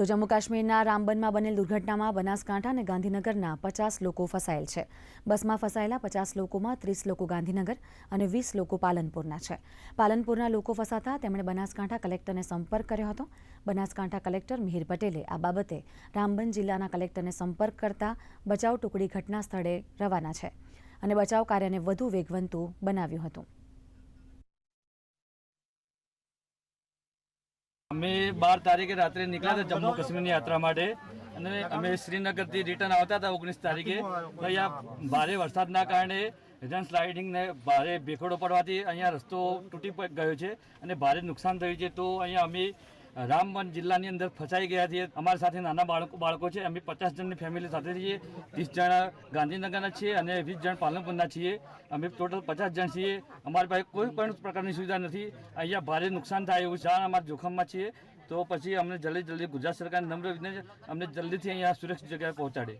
તો જમ્મુ કાશ્મીરના રામબનમાં બનેલ દુર્ઘટનામાં બનાસકાંઠા અને ગાંધીનગરના પચાસ લોકો ફસાયેલ છે. બસમાં ફસાયેલા પચાસ લોકોમાં ત્રીસ લોકો ગાંધીનગર અને વીસ લોકો પાલનપુરના છે. પાલનપુરના લોકો ફસાતા તેમણે બનાસકાંઠા કલેક્ટરને સંપર્ક કર્યો હતો. બનાસકાંઠા કલેક્ટર મિહિર પટેલે આ બાબતે રામબન જિલ્લાના કલેક્ટરને સંપર્ક કરતા બચાવ ટુકડી ઘટના સ્થળે રવાના છે અને બચાવ કાર્યને વધુ વેગવંતું બનાવ્યું હતું. અમે બાર તારીખે રાત્રે નીકળ્યા હતા જમ્મુ કાશ્મીરની યાત્રા માટે. અને અમે શ્રીનગરથી રિટર્ન આવતા હતા ઓગણીસ તારીખે. અહીંયા ભારે વરસાદના કારણે રિટર્ન સ્લાઇડિંગ ને ભારે ભેખડો પડવાથી અહીંયા રસ્તો તૂટી ગયો છે અને ભારે નુકસાન થયું છે. તો અહીંયા અમે રામબન જિલ્લાની અંદર ફસાઈ ગયા છીએ. અમારી સાથે નાના બાળકો બાળકો છે. અમે પચાસ જણની ફેમિલી સાથે છીએ. ત્રીસ જણા ગાંધીનગરના છીએ અને વીસ જણ પાલનપુરના છીએ. અમે ટોટલ પચાસ જણ છીએ. અમારી પાસે કોઈ પણ પ્રકારની સુવિધા નથી. અહીંયા ભારે નુકસાન થાય એવું જાણ અમારા જોખમમાં છીએ. તો પછી અમને જલ્દી જલ્દી ગુજરાત સરકાર નમ્ર વિનંતી અમને જલ્દીથી અહીંયા સુરક્ષિત જગ્યાએ પહોંચાડે.